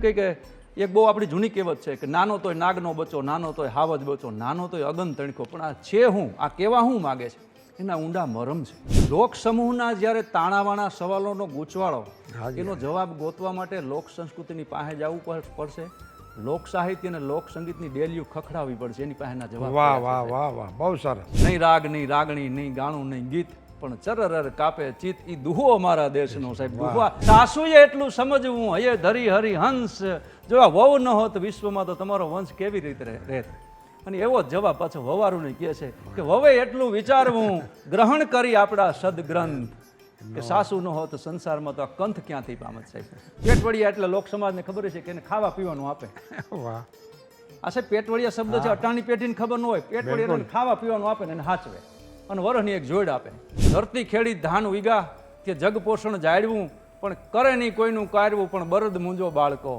એમ કહે કે એક બહુ આપણી જૂની કહેવત છે કે નાનો તોય નાગનો બચો નાનો તોય હાવજ બચો નાનો તોય અગન તણકો પણ આ છે હું આ કેવા હું માગે છે? એના ઊંડા મરમ છે. લોક સમૂહના જ્યારે તાણાવાણા સવાલોનો ગૂંચવાળો એનો જવાબ ગોતવા માટે લોક સંસ્કૃતિની પાસે જવું પડ- પડશે. લોક સાહિત્ય અને લોક સંગીતની ડેલીઓ ખખડાવવી પડશે. એની પાસેના જવાબ વાહ વાહ વાહ વાહ. બહુ સરસ. નહીં રાગ નહીં રાગણી નહીં ગાણું નહીં ગીત. પણ ચરરર કાપે ચિત. ઈ દુહો અમારા દેશનો સાહેબ દુહવા સાસુએ એટલું સમજવું હયે ધરી હરી હંસ. જો આ વહુ ન હોત વિશ્વમાં તો તમારો વંશ કેવી રીતે રહે- રહેત? અને એવો જ જવાબ પાછો વવારુને કહે છે કે વવે એટલું વિચારવું ગ્રહણ કરી આપણા સદગ્રંથ. કે સાસુ ન હોત સંસારમાં તો આ કંથ ક્યાંથી પામત સાહેબ? પેટવડિયા એટલે લોક સમાજને ખબર છે કે એને ખાવા પીવાનું આપે. વાહ. આ સાહેબ પેટવડિયા શબ્દ છે અટાણી પેટીને ખબર ન હોય. પેટવડિયાને ખાવા પીવાનું આપે ને એને હાચવે. અને વરહની એક જોડ આપે. ધરતી ખેડી ધાન ઉગા કે જગ પોષણ જાળવું પણ કરે નહીં કોઈનું કાઢવું પણ બરદ મૂંજો બાળકો.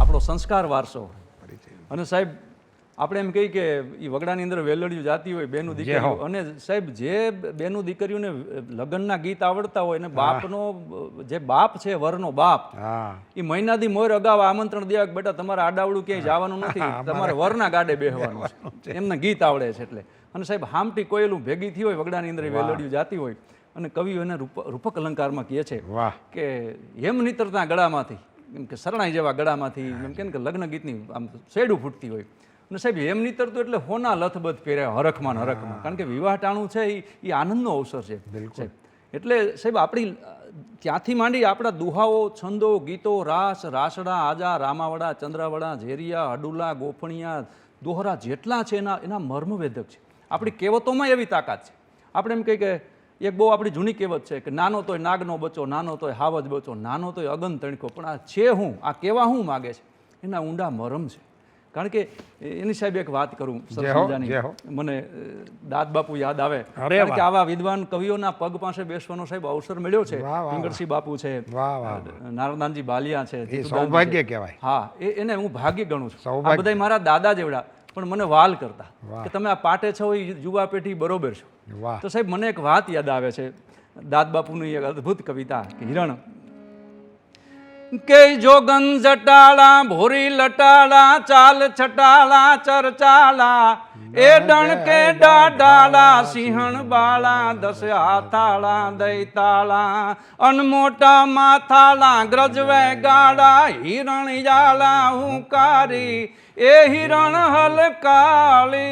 આપણો સંસ્કાર વારસો. અને સાહેબ આપણે એમ કહીએ કે એ વગડાની અંદર વેલડિયું જાતી હોય બેનું દીકરીઓ. અને સાહેબ જે બેનું દીકરીઓને લગ્નના ગીત આવડતા હોય અને બાપનો જે બાપ છે વરનો બાપ એ મહિનાથી મોર અગાઉ આમંત્રણ દેવા કે બેટા તમારે આડાવડું ક્યાંય જવાનું નથી. તમારે વરના ગાડે બેહવાનું છે. એમને ગીત આવડે છે એટલે. અને સાહેબ હામટી કોયલું ભેગી થઈ હોય વગડાની અંદર વેલડિયું જાતી હોય. અને કવિઓ એને રૂપ રૂપક અલંકારમાં કહે છે કે હેમ નીતરતા ગળામાંથી. એમ કે શરણાઈ જેવા ગળામાંથી. એમ કે લગ્ન ગીતની આમ શેડું ફૂટતી હોય. અને સાહેબ હેમ નીતરતું એટલે હોના લથબથ પહેર્યા હરખમાં હરખમાં. કારણ કે વિવાહ ટાણું છે એ આનંદનો અવસર છે સાહેબ. એટલે સાહેબ આપણી ત્યાંથી માંડી આપણા દુહાઓ છંદો ગીતો રાસ રાસડા આજા રામાવડા ચંદ્રાવડા ઝેરિયા અડુલા ગોફણિયા દોહરા જેટલા છે એના એના મર્મવેધક છે. આપણી કહેવતોમાં એવી તાકાત છે. આપણે એમ કહીએ કે એક બહુ આપણી જૂની કહેવત છે કે નાનો તોય નાગનો બચો નાનો તોય હાવજ બચો નાનો તોય અગન તણકો પણ આ છે હું આ કેવા હું માગે છે એના ઊંડા મરમ છે. કારણ કે એની સાહેબ એક વાત કરું. મને દાદ બાપુ યાદ આવે. કારણ કે આવા વિદ્વાન કવિઓના પગ પાસે બેસવાનો સાહેબ અવસર મળ્યો છે. પિંગળસિંહ બાપુ છે નારદાનજી બાલિયા છે સૌભાગ્ય કહેવાય. હા એ એને હું ભાગ્ય ગણું છું. આ બધા મારા દાદા જેવડા પણ મને વાલ કરતા કે તમે આ પાટે છો એ યુવા પેઢી બરોબર છો. તો સાહેબ મને એક વાત યાદ આવે છે. દાદ બાપુની એક અદ્ભુત કવિતા કે હિરણ કે જોગન જટાળા ભોરી લટાળા ચાલ છટાળા ચરચાળા એ ડણકે ડાડાળા સિંહણ બાળા દસ હાથાળા દૈતાળા અનમોટા માથાળા ગ્રજવે ગાળા હિરણ યાળા હુંકારી એ હિરણ હલકાળી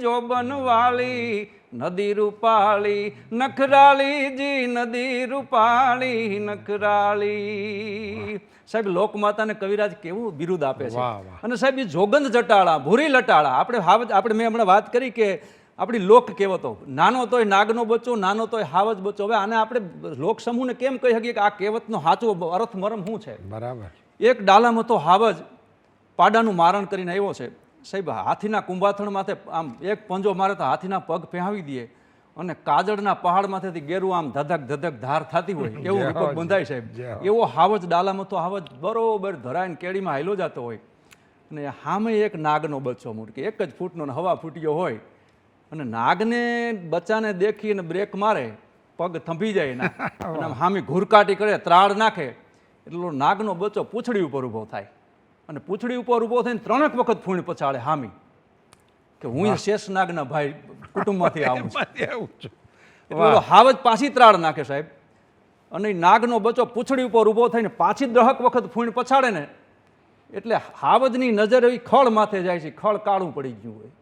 જોબન વાળી નદી રૂપાળી નખરાળીજી નદી રૂપાળી નખરાળી. સાહેબ લોકમાતાને કવિરાજ કેવું બિરુદ આપે છે. અને સાહેબ એ જોગંદ જટાળા ભૂરી લટાળા આપણે હાવજ આપણે મેં હમણાં વાત કરી કે આપણી લોક કહેવતો નાનો તોય નાગનો બચ્ચો નાનો તોય હાવજ બચ્ચો. હવે આને આપણે લોક સમૂહને કેમ કહી શકીએ કે આ કહેવતનો સાચો અર્થ મરમ શું છે? બરાબર. એક ડાલામાં તો હાવજ પાડાનું મારણ કરીને આવ્યો છે. સાહેબ હાથીના કુંભાથણ માથે આમ એક પંજો મારે તો હાથીના પગ પહેરાવી દે અને કાજળના પહાડમાંથી ગેરું આમ ધધક ધધક ધાર થતી હોય એવું જય બંધાય સાહેબ. એવો હાવજ ડાલામાં તો હાવજ બરોબર ધરાઈને કેળીમાં હાયલો જતો હોય. અને સામે એક નાગનો બચ્ચો મૂટકે એક જ ફૂટનો હવા ફૂટ્યો હોય. અને નાગને બચ્ચાને દેખી અને બ્રેક મારે પગ થંભી જાય એના. અને સામે ઘૂરકાટી કરે ત્રાળ નાખે એટલો નાગનો બચ્ચો પૂંછડી ઉપર ઊભો થાય. અને પૂંછડી ઉપર ઊભો થઈને ત્રણેક વખત ફૂણ પછાડે હામી. કે હું એ શેષ નાગના ભાઈ કુટુંબમાંથી આવું છું. હાવ હાવજ પાછી ત્રાળ નાખે સાહેબ. અને નાગનો બચ્ચો પૂંછડી ઉપર ઊભો થઈને પાછી દહક વખત ફૂણ પછાડે ને એટલે હાવજની નજર એવી ખળ માથે જાય છે ખળ કાળું પડી ગયું હોય.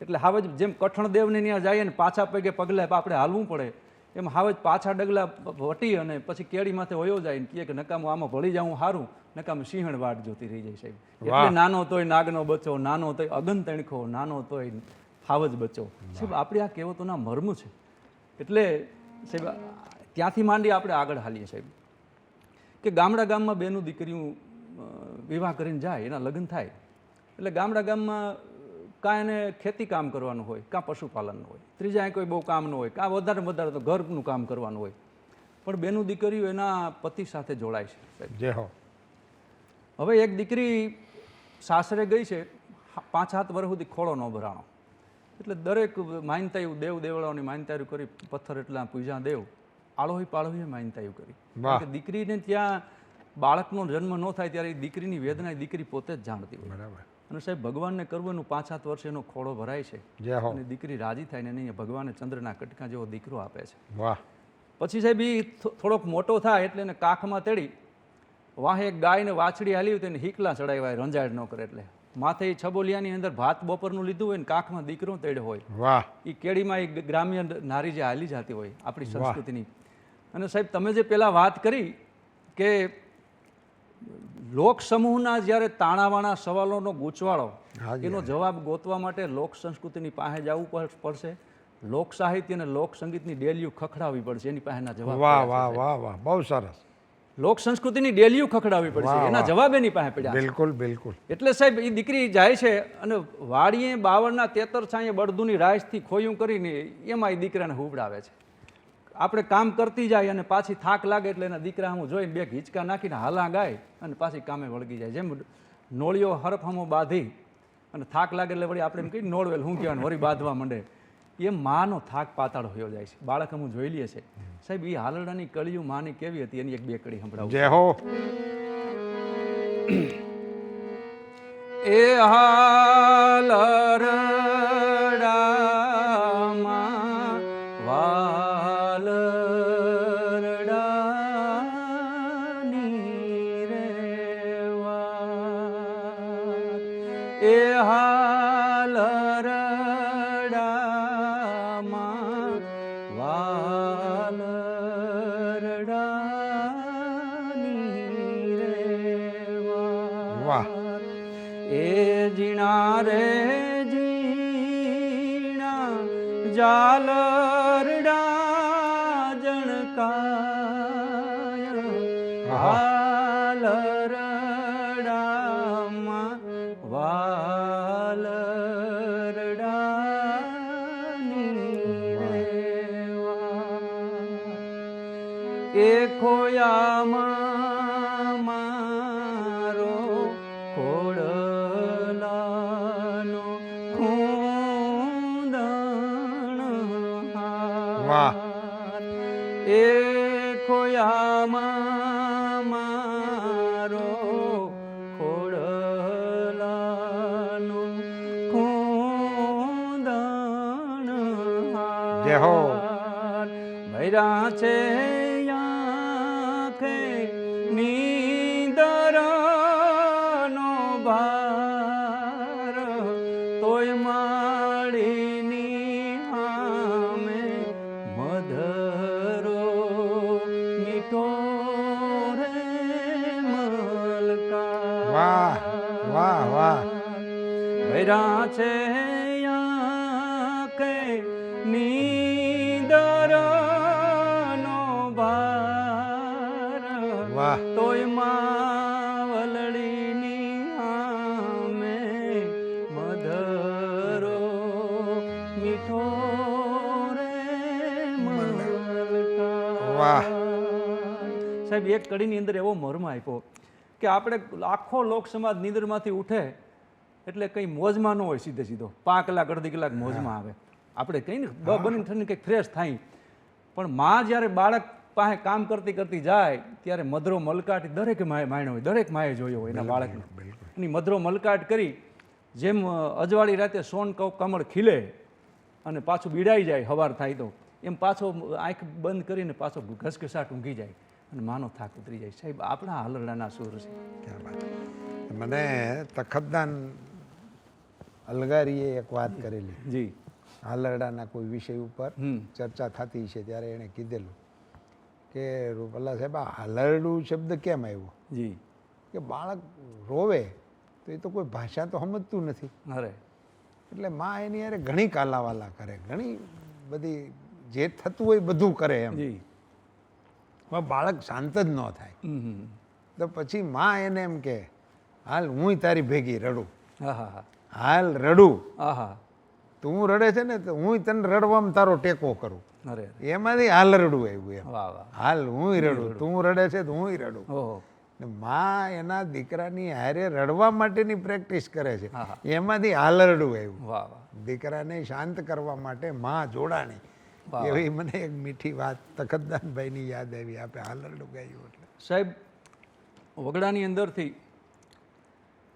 એટલે હાવજ જેમ કઠણ દેવને ત્યાં જાય ને પાછા પગે પગલે આપણે હાલવું પડે. એમ હાવજ પાછા ડગલા વટી અને પછી કેડી માથે વયો જાય ને કે નકામું આમાં ભળી જાઉં સારું નકામ સિંહણ વાટ જોતી રહી જાય સાહેબ. એટલે નાનો તોય નાગનો બચ્ચો નાનો તોય અગન તણખો નાનો તોય હાવજ બચ્ચો. સાહેબ આપણી આ કહેવતોના મર્મ છે. એટલે સાહેબ ત્યાંથી માંડી આપણે આગળ હાલીએ સાહેબ. કે ગામડા ગામમાં બેનું દીકરીઓ વિવાહ કરીને જાય એના લગ્ન થાય. એટલે ગામડા ગામમાં કાં એને ખેતી કામ કરવાનું હોય કાં પશુપાલનનું હોય. ત્રીજા કોઈ બહુ કામ ન હોય કાં વધારે વધારે તો ઘરનું કામ કરવાનું હોય. પણ બેનું દીકરીઓ એના પતિ સાથે જોડાય છે જે હો. હવે એક દીકરી સાસરે ગઈ છે પાંચ સાત વર્ષ સુધી ખોળો ન ભરાણો. એટલે દરેક માનતાયું દેવ દેવળાઓની માનતાયું કરી પથ્થર એટલા પૂજા દેવ આળોહી પાળોહીએ માનતાયું કરી. દીકરીને ત્યાં બાળકનો જન્મ ન થાય ત્યારે દીકરીની વેદના દીકરી પોતે જ જાણતી હોય. બરાબર. અને સાહેબ ભગવાનને કરવું એનું પાંચ સાત વર્ષ એનો ખોળો ભરાય છે. અને દીકરી રાજી થાય ને નહીં ભગવાને ચંદ્રના કટકા જેવો દીકરો આપે છે. વાહ. પછી સાહેબ એ થોડોક મોટો થાય એટલે એને કાખમાં તેડી વાહે એક ગાયને વાછડી હાલી હોય તેને હીકલા ચડાવ્યા રંજાડ ન કરે એટલે. માથે એ છબોલિયાની અંદર ભાત બપોરનું લીધું હોય ને કાખમાં દીકરો તેડ્યો હોય. વાહ. એ કેળીમાં એ ગ્રામ્ય નારી જે હાલી જતી હોય આપણી સંસ્કૃતિની. અને સાહેબ તમે જે પેલા વાત કરી કે લોક સમૂહના જ્યારે તાણાવાણા સવાલોનો ગૂંચવાળો એનો જવાબ ગોતવા માટે લોક સંસ્કૃતિની પાસે જવું પડ- પડશે. લોક સાહિત્ય અને લોક સંગીતની ડેલીઓ ખખડાવવી પડશે એની પાસેના જવાબ વાહ વાહ વાહ વાહ બહુ સરસ. લોક સંસ્કૃતિની ડેલીઓ ખખડાવવી પડશે એના જવાબ એની પાસે પડ્યા બિલકુલ બિલકુલ. એટલે સાહેબ એ દીકરી જાય છે અને વાડીએ બાવળના તેતર છાંયે બળદુની રાઈસથી ખોયું કરીને એમાં એ દીકરાને હુબડાવે છે. આપણે કામ કરતી જાય અને પાછી થાક લાગે એટલે એના દીકરા હું જોઈને બે હિંચકા નાખીને હાલા ગાય અને પાછી કામે વળગી જાય. જેમ નોળીઓ હરફામો બાંધી અને થાક લાગે એટલે વળી આપણે એમ કહીએ નોળવેલ હું કહેવાનું વળી બાંધવા માંડે. એ માનો થાક પાતાળ હોયો જાય છે. બાળક હું જોઈ લઈએ છે. સાહેબ એ હાલડાની કળિયું માની કેવી હતી? એની એક બે કડી સંભળાવું. જય હો. એ હાલ એ હાલ રડામાં વાહ. એ ખોયામાં વાહ. તોય માવલડીની આમે મધરો મીઠો રે વાહ. સાહેબ એક કડીની અંદર એવો મર્મ આપ્યો કે આપણે આખો લોક સમાજ નિંદરમાંથી ઉઠે એટલે કંઈ મોજમાં ન હોય સીધે સીધો. પાંચ કલાક અડધી કલાક મોજમાં આવે. આપણે કંઈ ને બની થઈને કંઈક ફ્રેશ થાય. પણ માં જ્યારે બાળક પાસે કામ કરતી કરતી જાય ત્યારે મધરો મલકાટ દરેક માએ માણ્યો હોય દરેક માએ જોયો હોય એના બાળકને. એની મધરો મલકાટ કરી જેમ અજવાળી રાતે સોન કમળ ખીલે અને પાછું બીડાઈ જાય હવાર થાય તો એમ પાછો આંખ બંધ કરીને પાછો ઘસઘસાટ ઊંઘી જાય અને માનો થાક ઉતરી જાય. સાહેબ આપણા હાલરડાના સુર છે. મને તખતદાન અલગારીએ એક વાત કરેલી. જી. હાલરડાના કોઈ વિષય ઉપર હમ. ચર્ચા થતી છે ત્યારે એણે કીધેલું કે રૂપલ્લા સાહેબ આ હાલરડું શબ્દ કેમ આવ્યો? જી. કે બાળક રોવે તો એ તો કોઈ ભાષા તો સમજતું નથી. અરે. એટલે માં એની યારે ઘણી કાલાવાલા કરે ઘણી બધી જે થતું હોય બધું કરે એમ. જી. બાળક શાંત જ ન થાય. તો પછી માં એને એમ કે હાલ હું તારી ભેગી રડું. હાલ રડું. આહા તું રડે છે ને તો હું તને રડવામાં તારો ટેકો કરું. અરે એમાંથી હાલ રડવું આવ્યું એમ. વાહ વાહ. હાલ હું રડું. તું રડે છે તો હું રડું. ઓહો. ને માં એના દીકરાની હારે રડવા માટેની પ્રેક્ટિસ કરે છે. એમાંથી હાલ હાલરડું આવ્યું. વાહ વાહ. દીકરાને શાંત કરવા માટે માં જોડાણી. એવી મને એક મીઠી વાત તખતદાનભાઈની યાદ આવી. આપે હાલરડું ગાયું એટલે. સાહેબ વગડાની અંદરથી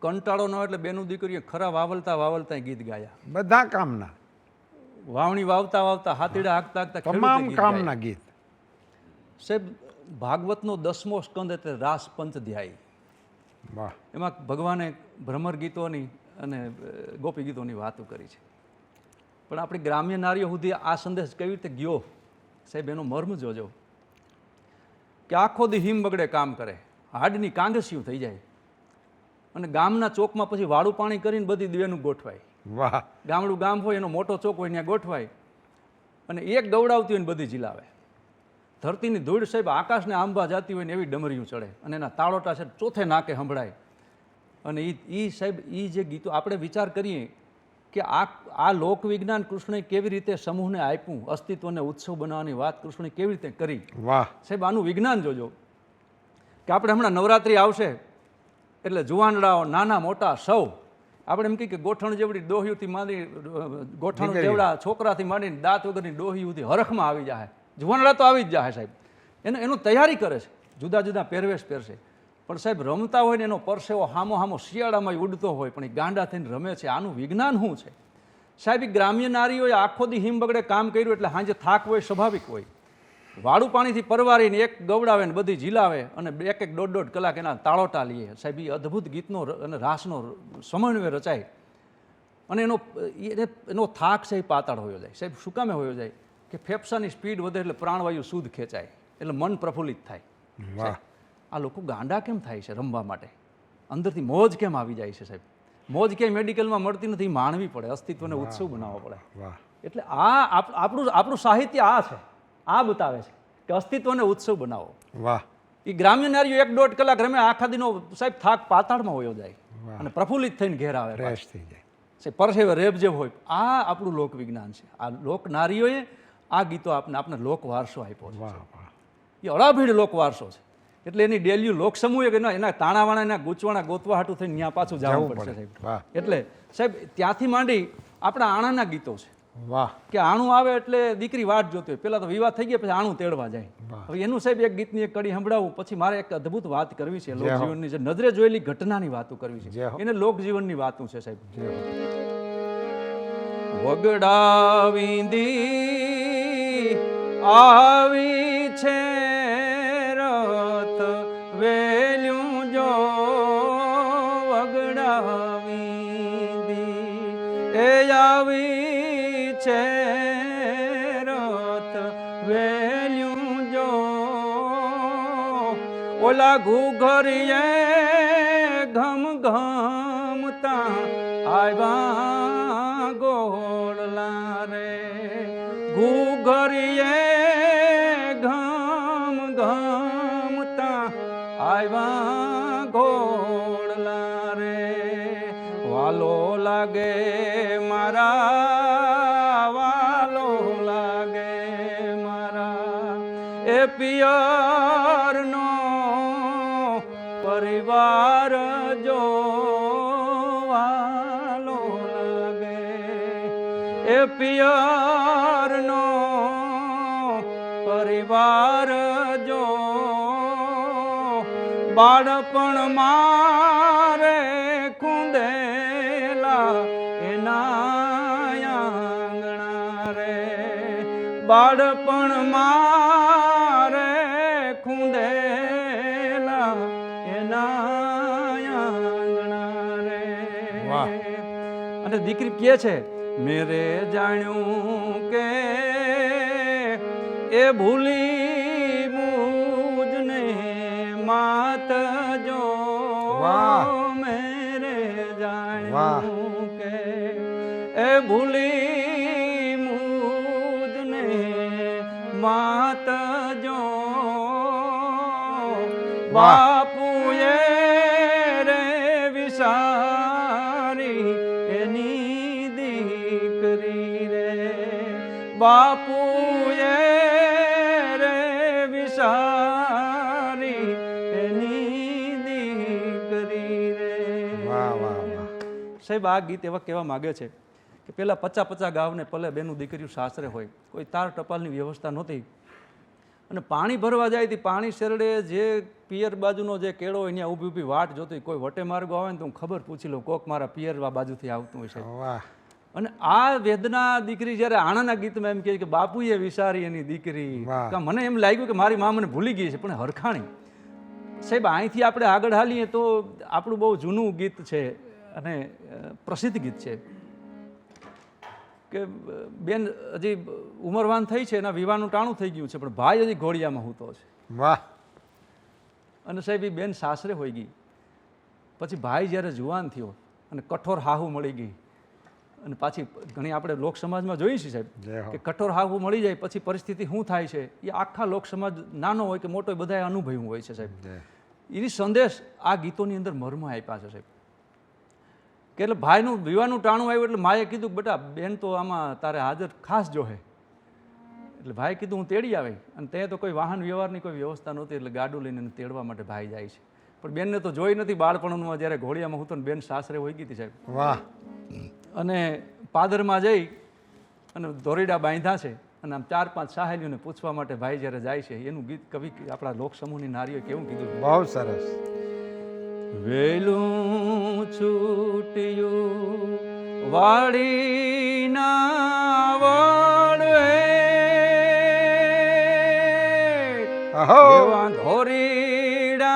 કંટાળો ન હોય એટલે બેનું દીકરીએ ખરા વાવલતા વાવલતા ગીત ગાયા. બધા કામના. વાવણી વાવતા વાવતા હાથીડા હાંકતા હાંકતા તમામ કામના ગીત. સાહેબ ભાગવતનો દસમો સ્કંદ એટલે રાસ પંચધ્યાયી વાહ. એમાં ભગવાને ભ્રમર ગીતોની અને ગોપી ગીતોની વાતો કરી છે. પણ આપણી ગ્રામ્ય નારીઓ સુધી આ સંદેશ કેવી રીતે ગયો? સાહેબ એનો મર્મ જોજો. કે આખો દી હિમ બગડે કામ કરે. હાડની કાંગસિયું થઈ જાય. અને ગામના ચોકમાં પછી વાળું પાણી કરીને બધી દેનું ગોઠવાય. વાહ. ગામડું ગામ હોય એનો મોટો ચોક હોય ત્યાં ગોઠવાય. અને એક ગવડાવતી હોય ને બધી જીલાવે. ધરતીની ધૂળ સાહેબ આકાશને આંબા જાતી હોય ને એવી ડમરીયું ચડે. અને એના તાળોટા છે ચોથે નાકે સંભળાય. અને એ એ સાહેબ એ જે ગીતો આપણે વિચાર કરીએ કે આ આ લોકવિજ્ઞાન કૃષ્ણે કેવી રીતે સમૂહને આપ્યું અસ્તિત્વને ઉત્સવ બનાવવાની વાત કૃષ્ણે કેવી રીતે કરી? વાહ. સાહેબ આનું વિજ્ઞાન જોજો. કે આપણે હમણાં નવરાત્રિ આવશે એટલે જુવાનડાઓ નાના મોટા સૌ. આપણે એમ કહીએ કે ગોઠણ જેવડી ડોહીઓથી માંડી ગોઠણ જેવડા છોકરાથી માંડીને દાંત વગરની ડોહી સુધી હરખમાં આવી જાય જુવાનડા તો આવી જ જાય સાહેબ. એનું એનું તૈયારી કરે છે. જુદા જુદા પહેરવેશ પહેરશે. પણ સાહેબ રમતા હોય ને એનો પરસેવો હામો હામો શિયાળામાં ઉડતો હોય પણ એ ગાંડા થઈને રમે છે. આનું વિજ્ઞાન શું છે? સાહેબ ગ્રામ્ય નારીઓએ આખો દી હિમ બગડે કામ કર્યું એટલે સાંજે થાક હોય સ્વાભાવિક હોય. વાળું પાણીથી પરવારીને એક ગવડાવે ને બધી ઝીલાવે અને એક એક દોઢ દોઢ કલાક એના તાળોટા લઈએ સાહેબ એ અદ્ભુત ગીતનો અને રાસનો સમન્વય રચાય. અને એનો એને એનો થાક છે એ પાતાળ હોયો જાય. સાહેબ શું કામે હોયો જાય? કે ફેફસાની સ્પીડ વધે એટલે પ્રાણવાયુ શુદ્ધ ખેંચાય એટલે મન પ્રફુલ્લિત થાય. આ લોકો ગાંડા કેમ થાય છે રમવા માટે? અંદરથી મોજ કેમ આવી જાય છે સાહેબ? મોજ ક્યાંય મેડિકલમાં મળતી નથી માણવી પડે અસ્તિત્વને ઉત્સવ બનાવવો પડે. એટલે આ આપણું આપણું સાહિત્ય આ છે. આ બતાવે છે કે અસ્તિત્વને ઉત્સવ બનાવો. વાહ. એ ગ્રામ્ય નારીઓ એક દોઢ કલાક રમે આખા દિનો સાહેબ થાક પાતાળમાં હોયો જાય અને પ્રફુલ્લિત થઈને ઘેર આવે રેશ થઈ જાય. પરસેવે રેબ જેવ હોય. આ આપણું લોક વિજ્ઞાન છે. આ લોક નારીઓએ આ ગીતો આપને આપને લોક વારસો આપ્યો છે. એ અળાભીડ લોક વારસો છે. એટલે એની ડેલ્યુ લોક સમૂહ કે ના એના તાણાવાણા એના ગૂંચવાણા ગોતવા હાટું થઈને ત્યાં પાછું જવું પડશે પડે. સાહેબ. એટલે સાહેબ ત્યાંથી માંડી આપણા આણાના ગીતો છે. વાહ. કે આણું આવે એટલે દીકરી વાટ જોતી હોય. પેલા તો વિવાહ થઈ ગયા પછી આણું તેડવા જાય. હવે એનું સાહેબ એક ગીતની એક કડી સંભળાવું પછી મારે એક અદ્ભુત વાત કરવી છે લોકજીવનની જે નજરે જોયેલી ઘટનાની વાતો કરવી છે. એને લોકજીવનની વાતો છે સાહેબ. વગડાવીંદી આવી છે રથ વેલ્યું જો વગડા ઓલા ઘૂઘરીએ ઘમ ઘમતા આવ્યા ગોળલા રે ઘૂઘરીએ ઘમ ઘમતા આવ્યા ગોળલા રે વાલો લાગે, મારા વાલો લાગે મારા. એ પિયરનો પિયરનો પરિવાર જો બાળપણ મારે કુંદેલા એના રે. બાળપણ મારે કુંદેલા એના રે. અને દીકરી કે છે મેરે જાણ્યું કે એ ભૂલી મુજને માત જો વાહ. મેરે વાહ. જાણ્યું કે એ ભૂલી મુજને માત જો બાપુએ સાહેબ આ ગીત એવા કહેવા માગે છે કે પેલા પચા પચા ગાવને પલે બેનું દીકરીઓ સાસરે હોય. કોઈ તાર ટપાલની વ્યવસ્થા નહોતી. અને પાણી ભરવા જાય તે પાણી શેરડે જે પિયર બાજુનો જે કેળો હોય ત્યાં ઊભી ઊભી વાટ જોતી કોઈ વટે માર્ગો આવે ને તો હું ખબર પૂછી લઉં કોક મારા પિયર બાજુથી આવતું હોય છે. અને આ વેદના દીકરી જ્યારે આણાના ગીતમાં એમ કહે કે બાપુએ વિસારી એની દીકરી. મને એમ લાગ્યું કે મારી મા મને ભૂલી ગઈ છે પણ હરખાણી. સાહેબ અહીંથી આપણે આગળ હાલીએ તો આપણું બહુ જૂનું ગીત છે. અને પ્રસિદ્ધ ગીત છે. કે બેન હજી ઉંમરવાન થઈ છે એના વિવાહનું ટાણું થઈ ગયું છે પણ ભાઈ હજી ઘોડિયામાં હૂતો છે. વાહ! અને સાહેબ એ બેન સાસરે હોઈ ગઈ. પછી ભાઈ જ્યારે જુવાન થયો અને કઠોર હાહુ મળી ગઈ. અને પાછી ઘણી આપણે લોક સમાજમાં જોઈએ છીએ સાહેબ કે કઠોર હાહુ મળી જાય પછી પરિસ્થિતિ શું થાય છે એ આખા લોક સમાજ નાનો હોય કે મોટો બધાએ અનુભવ્યું હોય છે સાહેબ. એની સંદેશ આ ગીતોની અંદર મર્મ આપ્યા છે સાહેબ. કે એટલે ભાઈનું વિવાહનું ટાણું આવ્યું એટલે માએ કીધું બેટા બેન તો આમાં તારે હાજર ખાસ જોહે એટલે ભાઈ કીધું હું તેડી આવે અને તે તો કોઈ વાહન વ્યવહારની કોઈ વ્યવસ્થા નહોતી એટલે ગાડું લઈને તેડવા માટે ભાઈ જાય છે. પણ બેનને તો જોઈ નથી બાળપણમાં જ્યારે ઘોડિયામાં હું તો બેન સાસરે હોઈ ગઈ હતી સાહેબ. વાહ. અને પાદરમાં જઈ અને ધોરીડા બાંધ્યા છે અને આમ ચાર પાંચ સાહેલીઓને પૂછવા માટે ભાઈ જ્યારે જાય છે એનું ગીત કવિ આપણા લોકસમૂહની નારીઓ કેવું કીધું? બહુ સરસ. વેલું છૂટ્યું વાડીના વડવે ધોરીડા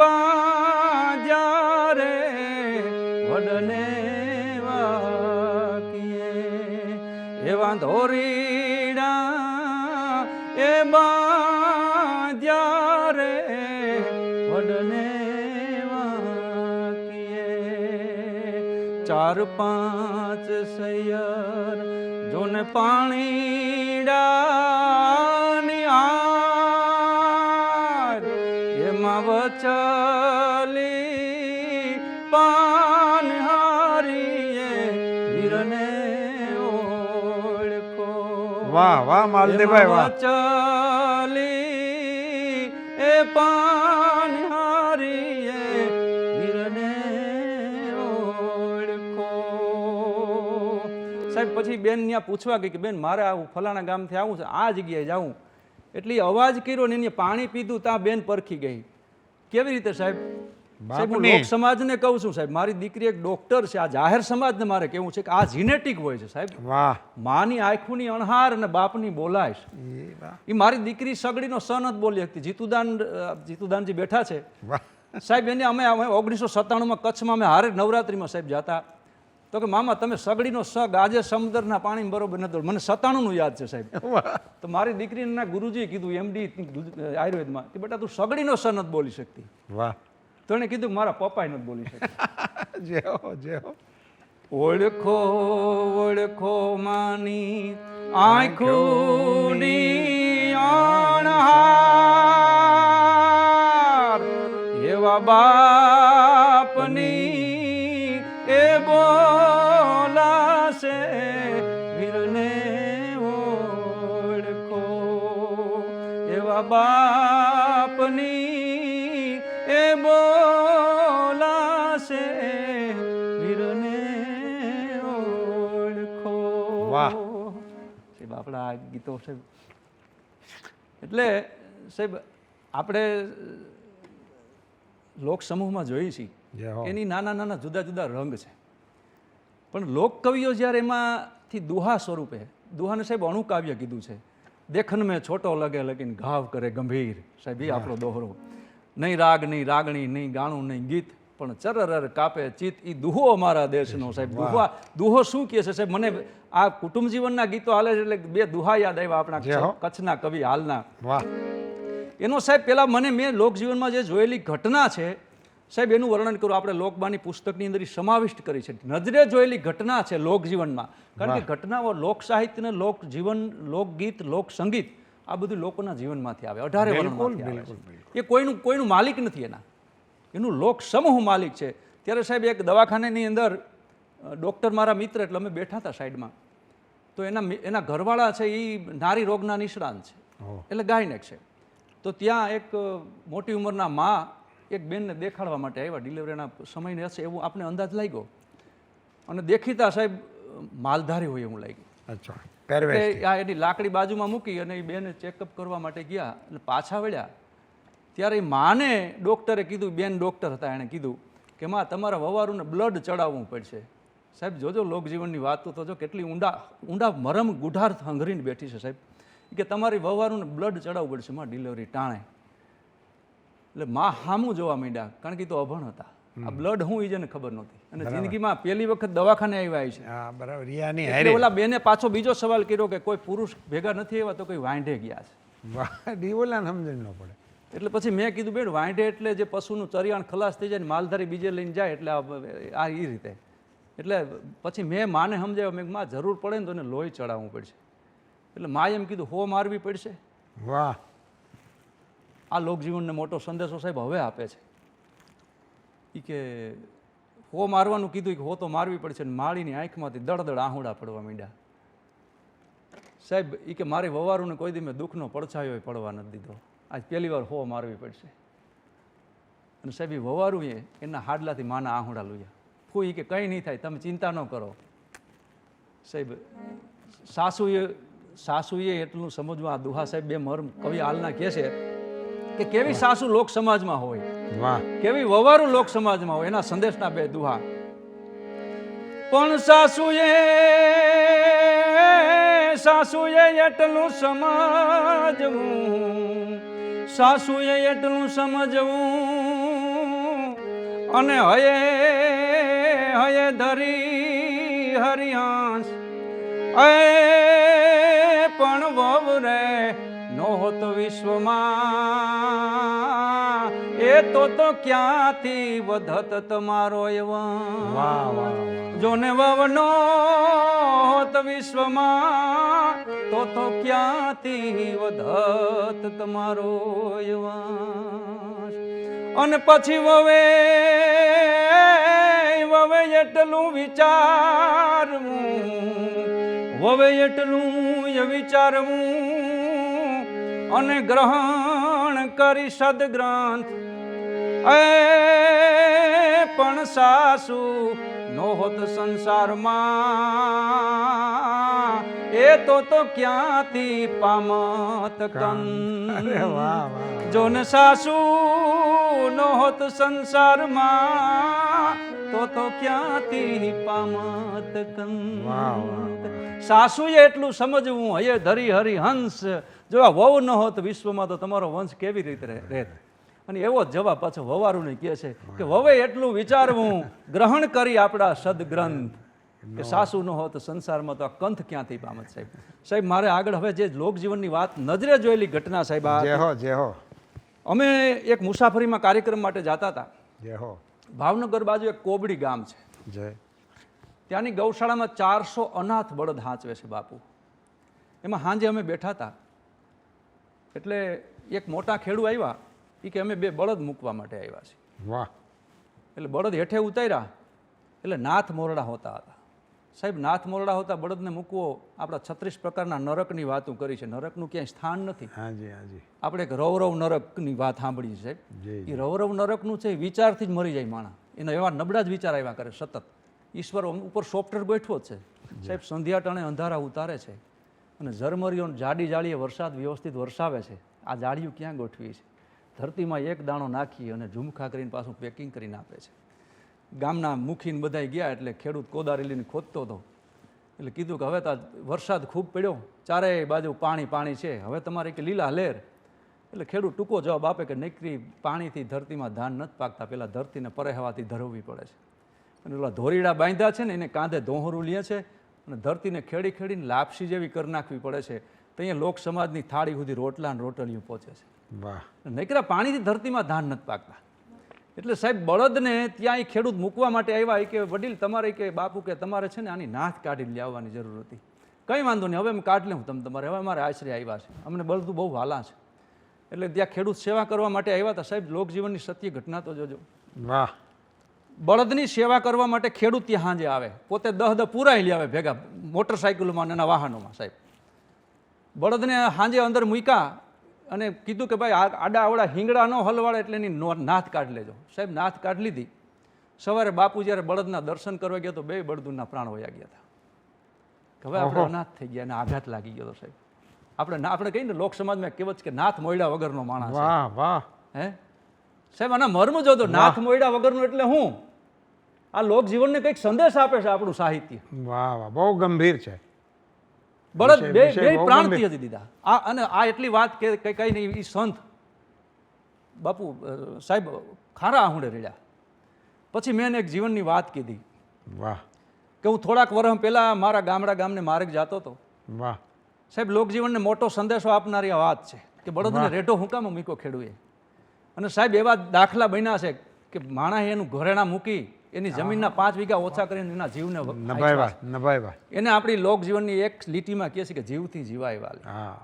બાજારે વડને વાકીએ. એવા ધોરીડા એ બાંધ્યા ચાર પાંચ સૈયર જોને પાણી આર. એમાં વચલી પાનહારીએ વીરને ઓળખો. વાહ વાહ માલતીભાઈ વાહ. પછી બેન ત્યાં પૂછવા ગઈ કે બેન મારે આવું ફલાણા ગામથી આવું છે આ જગ્યાએ જાઉં. એટલે અવાજ કર્યો ને એને પાણી પીધું ત્યાં બેન પરખી ગઈ. કેવી રીતે સાહેબ? સાહેબ હું લોક સમાજને કહું છું સાહેબ મારી દીકરી એક ડોક્ટર છે આ જાહેર સમાજને મારે કહેવું છે કે આ જીનેટિક હોય છે સાહેબ. વાહ. માની આંખોની અણહાર અને બાપની બોલાશ એ એ મારી દીકરી સગડીનો સન જ બોલી હતી જીતુદાન જીતુદાનજી બેઠા છે. સાહેબ એને અમે અમે ઓગણીસો સત્તાણુંમાં કચ્છમાં અમે હારે નવરાત્રિમાં સાહેબ જતા. તો કે મામા તમે સગડીનો સગ આજે સમુદ્રના પાણી બરોબર નથી મને સતાણુંનું યાદ છે સાહેબ. તો મારી દીકરીના ગુરુજીએ કીધું એમડી આયુર્વેદમાં. કે બેટા તું સગડીનો સ નથી બોલી શકતી. વાહ. તો એણે કીધું મારા પપ્પાએ નથી બોલી શકતી. જે હો ઓળખો ઓળખો માની આંખોની અણહાર એવા બાપની એવા બાપની એ બોલાશે વીરને ઓળખો. વાહ. સાહેબ આપણા આ ગીતો સાહેબ. એટલે સાહેબ આપણે લોક સમૂહમાં જોઈએ છીએ. એની નાના નાના જુદા જુદા રંગ છે. પણ લોક કવિઓ જ્યારે એમાંથી દુહા સ્વરૂપે દુહાને સાહેબ અણુકાવ્ય કીધું છે. દેખન મેં છોટો લગે લગીન ઘાવ કરે ગંભીર. સાહેબ એ આપણો દોહરો. નહીં રાગ નહીં રાગણી નહીં ગાણું નહીં ગીત પણ ચરર કાપે ચિત. એ દુહો અમારા દેશનો સાહેબ. દુહા દુહો શું કહે છે સાહેબ? મને આ કુટુંબ જીવનના ગીતો હાલે છે એટલે બે દુહા યાદ આવ્યા આપણા કચ્છના કવિ હાલના. વાહ. એનો સાહેબ પેલા મને મેં લોકજીવનમાં જે જોયેલી ઘટના છે સાહેબ એનું વર્ણન કરું. આપણે લોકબાની પુસ્તકની અંદર સમાવિષ્ટ કરી છે. નજરે જોયેલી ઘટના છે લોકજીવનમાં. કારણ કે ઘટનાઓ લોક સાહિત્ય લોક જીવન લોકગીત લોક સંગીત આ બધું લોકોના જીવનમાંથી આવે. અઢારે વર્ણમાંથી એ કોઈનું કોઈનું માલિક નથી એના. એનું લોક સમૂહ માલિક છે. ત્યારે સાહેબ એક દવાખાનાની અંદર ડૉક્ટર મારા મિત્ર એટલે અમે બેઠા હતા સાઈડમાં. તો એના એના ઘરવાળા છે એ નારી રોગના નિષ્ણાંત છે. એટલે ગાયનેક છે. તો ત્યાં એક મોટી ઉંમરના મા એક બેનને દેખાડવા માટે આવ્યા ડિલિવરીના સમયને હશે એવું આપણે અંદાજ લાગ્યો? અને દેખીતા સાહેબ માલધારી હોય એવું લાગ્યું. અચ્છા આ એની લાકડી બાજુમાં મૂકી અને એ બેને ચેકઅપ કરવા માટે ગયા એટલે પાછા વળ્યા. ત્યારે એ માને ડૉક્ટરે કીધું બેન ડૉક્ટર હતા એણે કીધું કે માં તમારા વવારુને બ્લડ ચડાવવું પડશે. સાહેબ જોજો લોકજીવનની વાત તો જો કેટલી ઊંડા ઊંડા મરમ ગુઢાર હંગરીને બેઠી છે સાહેબ. કે તમારી વવારુને બ્લડ ચડાવવું પડશે માં ડિલિવરી ટાણે. એટલે મા હામું જોવા માંડ્યા કારણ કે તો અભણ હતા. આ બ્લડ હું એ જેને ખબર નહોતી. અને જિંદગીમાં પહેલી વખત દવાખાને આવ્યા છે. હા બરાબર. રિયાની હારે. ઓલા બેને પાછો બીજો સવાલ કર્યો કે કોઈ પુરુષ ભેગા નથી આવ્યા તો કોઈ વાંઢે ગયા છે. વાહ ડીવોલાને સમજણ ન પડે. એટલે પછી મેં કીધું બેન વાંઢે એટલે જે પશુનું ચરિયાણ ખલાસ થઈ જાય ને માલધારી બીજે લઈને જાય એટલે આ એ રીતે. એટલે પછી મેં માને સમજાવ્યો મેં માં જરૂર પડે ને તો એને લોહી ચડાવવું પડશે. એટલે માએ એમ કીધું હો મારવી પડશે. વાહ. આ લોકજીવનને મોટો સંદેશો સાહેબ હવે આપે છે. એ કે હો મારવાનું કીધું કે હો તો મારવી પડશે ને માળીની આંખમાંથી દળદળ આહુડા પડવા માંડ્યા. સાહેબ એ કે મારી વવારુને કોઈ દી મેં દુઃખનો પડછાયો પડવા નથી દીધો. આજ પહેલી વાર હો મારવી પડશે. અને સાહેબ એ વવારુએ એના હાડલાથી માના આહુડા લુયા. ફૂ એ કે કંઈ નહીં થાય, તમે ચિંતા ન કરો. સાહેબ, સાસુએ સાસુએ એટલું સમજવા દુહા સાહેબ બે મર્મ કવિ હાલના કહે છે. કે કેવી સાસુ લોક સમાજમાં હોય વાહ. કેવી વવારું લોક સમાજમાં હોય એના સંદેશના બે દુહા. પણ સાસુએ સાસુએ એટલું સમજવું સાસુએ એટલું સમજવું. અને હયે હયે ધરી હરિયાંશ એ પણ વવ રે હોત વિશ્વમાં. એ તો તો ક્યાંથી વધત તમારો એવા વાહ જોને વવનો હોત વિશ્વમાં તો તો ક્યાંથી વધત તમારો યવાસ અને પછી વવે વવે એટલું વિચારવું વવે એટલું એ વિચારવું અને ગ્રહણ કરી સદગ્રંથ. એ પણ સાસુ નો હોત સંસારમાં. એ તો તો ક્યાંથી પામત કંદ જોને સાસુ નો હોત સંસારમાં. તો તો ક્યાંથી પામત કંદ સાસુએ એટલું સમજવું હયે ધરી હરિ હંસ જો આ વહુ ન હોત વિશ્વમાં તો તમારો વંશ કેવી રીતે રહે- રહેત? અને એવો જ જવાબ પાછો વવારુને કહે છે કે વવે એટલું વિચારવું ગ્રહણ કરી આપણા સદગ્રંથ. કે સાસુ ન હોત સંસારમાં તો આ કંથ ક્યાંથી પામત સાહેબ? સાહેબ મારે આગળ હવે જે લોકજીવનની વાત નજરે જોયેલી ઘટના સાહેબ આ જય હો અમે એક મુસાફરીમાં કાર્યક્રમ માટે જતા હતા. હો. ભાવનગર બાજુ એક કોબડી ગામ છે. જય ત્યાંની ગૌશાળામાં ચારસો અનાથ બળદ હાંચવે છે બાપુ. એમાં સાંજે અમે બેઠા હતા. એટલે એક મોટા ખેડૂ આવ્યા. એ કે અમે બે બળદ મૂકવા માટે આવ્યા છીએ. વાહ. એટલે બળદ હેઠે ઉતાર્યા. એટલે નાથ મોરડા હોતા હતા. સાહેબ નાથ મોરડા હોતા બળદને મૂકવો આપણા છત્રીસ પ્રકારના નરકની વાતો કરી છે. નરકનું ક્યાંય સ્થાન નથી. હાજી હાજી. આપણે એક રૌરવ નરકની વાત સાંભળી છે એ રૌરવ નરકનું છે એ વિચારથી જ મરી જાય માણસ. એના એવા નબળા જ વિચાર આવ્યા કરે સતત. ઈશ્વર ઉપર સોફ્ટવેર બેઠો છે. સાહેબ સંધ્યા ટાણે અંધારા ઉતારે છે. અને ઝરમરીઓ જાડી જાળીએ વરસાદ વ્યવસ્થિત વરસાવે છે. આ જાળીઓ ક્યાં ગોઠવી છે? ધરતીમાં એક દાણો નાખી અને ઝુમખા કરીને પાછું પેકિંગ કરીને આપે છે. ગામના મુખીને બધાય ગયા એટલે ખેડૂત કોદારી લઈને ખોદતો હતો. એટલે કીધું કે હવે તો વરસાદ ખૂબ પડ્યો, ચારેય બાજુ પાણી પાણી છે. હવે તમારે કે લીલા લેર એટલે ખેડૂત ટૂંકો જવાબ આપે કે નીકળી પાણીથી ધરતીમાં ધાન નથી પાકતા. પહેલાં ધરતીને પરહેવાથી ધરવવી પડે છે. અને ઓલા ધોરીડા બાંધ્યા છે ને, એને કાંધે ધોહરું લે છે અને ધરતીને ખેડી ખેડીને લાપસી જેવી કરી નાખવી પડે છે. તો અહીંયા લોક સમાજની થાળી સુધી રોટલા અને રોટલીઓ પહોંચે છે. વાહ. નકરા પાણીથી ધરતીમાં ધાન નથી પાકતા. એટલે સાહેબ બળદને ત્યાં એ ખેડૂત મૂકવા માટે આવ્યા કે વડીલ તમારે કે બાપુ કે તમારે છે ને આની નાથ કાઢીને લાવવાની જરૂર હતી. કંઈ વાંધો નહીં હવે એમ કાઢ લઉં તમે તમારે. હવે અમારે આશરે આવ્યા છે. અમને બળદું બહુ વાલા છે. એટલે ત્યાં ખેડૂત સેવા કરવા માટે આવ્યા હતા. સાહેબ લોકજીવનની સત્ય ઘટના તો જોજો. વાહ. બળદની સેવા કરવા માટે ખેડૂત ત્યાં સાંજે આવે. પોતે દહ દહ પુરાઈ લે આવે ભેગા મોટરસાઇકલોમાં અને વાહનોમાં સાહેબ. બળદને સાંજે અંદર મૂક્યા અને કીધું કે ભાઈ આડા આવડા હિંગડા ન હલવાડે એટલે એની નાથ કાઢી લેજો. સાહેબ નાથ કાઢી લીધી. સવારે બાપુ જ્યારે બળદના દર્શન કરવા ગયા તો બે બળદુના પ્રાણ વયા ગયા હતા. હવે આપણે અનાથ થઈ ગયા અને આઘાત લાગી ગયો તો સાહેબ. આપણે આપણે કહીએ ને લોક સમાજમાં કહેવત કે નાથ મોયડા વગરનો માણસ વાહ વાહ. હે? સાહેબ આના મર્મ જો તો નાથ મોયડા વગરનું એટલે હું? આ લોક જીવનને કંઈક સંદેશ આપે છે આપણું સાહિત્ય. વાહ વાહ. બહુ ગંભીર છે. બળદ બે બે પ્રાણ ત્યજી દીધા. આ અને આ એટલી વાત કે કઈ કઈ નહીં એ સંત. બાપુ સાહેબ ખારા આહુડે રેડ્યા. પછી મેં એને એક જીવનની વાત કીધી. વાહ. કે હું થોડાક વર્ષ પહેલાં મારા ગામડા ગામને માર્ગ જતો હતો. વાહ. સાહેબ લોકજીવનને મોટો સંદેશો આપનારી આ વાત છે કે બળદને રેઢો હું કામ મૂકો ખેડૂએ. અને સાહેબ એવા દાખલા બન્યા છે કે માણસે એનું ઘરેણા મૂકી એની જમીનના પાંચ વીઘા ઓછા કરીને એના જીવને નભાવ્યા નભાઈવા એને આપણી લોકજીવનની એક લીટીમાં કહે છે કે જીવથી જીવાય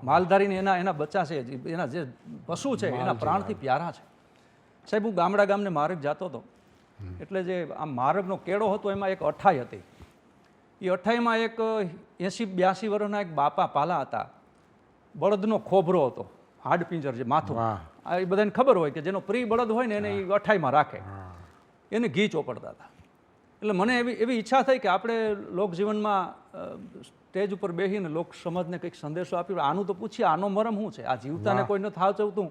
માલધારીને એના એના બચ્ચા છે એના જે પશુ છે એના પ્રાણથી પ્યારા છે. સાહેબ હું ગામડા ગામને માર્ગ જતો હતો. એટલે જે આ માર્ગનો કેળો હતો એમાં એક અઠાઈ હતી. એ અઠાઈમાં એક એંસી બ્યાસી વર્ષના એક બાપા પાલા હતા. બળદનો ખોભરો હતો. હાડપિંજર જે માથું. આ એ બધાને ખબર હોય કે જેનો પ્રિય બળદ હોય ને એને એ અઠાઈમાં રાખે. એને ઘી ચોપડતા હતા. એટલે મને એવી એવી ઈચ્છા થઈ કે આપણે લોકજીવનમાં સ્ટેજ ઉપર બેસીને લોક સમાજને કંઈક સંદેશો આપ્યો આનું તો પૂછીએ આનો મરમ શું છે? આ જીવતાને કોઈ નથી હાચવતું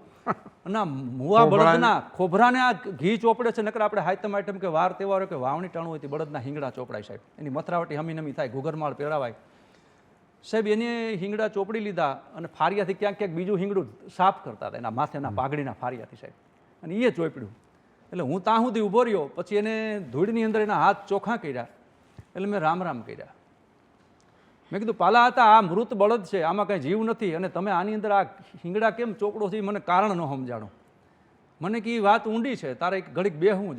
અને મુવા બળદના ખોભરાને આ ઘી ચોપડે છે નકર આપણે હાઈતમ આઈટમ કે વાર તહેવારો કે વાવણી ટાણું હોય તે બળદના હિંગડા ચોપડાય સાહેબ. એની મથરાવટી હમી નમી થાય ઘુગરમાળ પહેરાવાય સાહેબ એને હિંગડા ચોપડી લીધા અને ફારિયાથી ક્યાંક ક્યાંક બીજું હિંગડું સાફ કરતા હતા એના માથેના પાઘડીના ફારિયાથી સાહેબ. અને એ ચોપડ્યું. એટલે હું ત્યાં સુધી ઊભો રહ્યો, પછી એને ધૂળની અંદર એના હાથ ચોખા કર્યા. એટલે મેં રામ રામ કર્યા. મેં કીધું, પાલા હતા, આ મૃત બળદ છે, આમાં કાંઈ જીવ નથી, અને તમે આની અંદર આ હિંગડા કેમ ચોકડો થી મને કારણ ન સમજાણો. મને કે એ વાત ઊંડી છે, તારે એક ઘડીક બેહવું જો.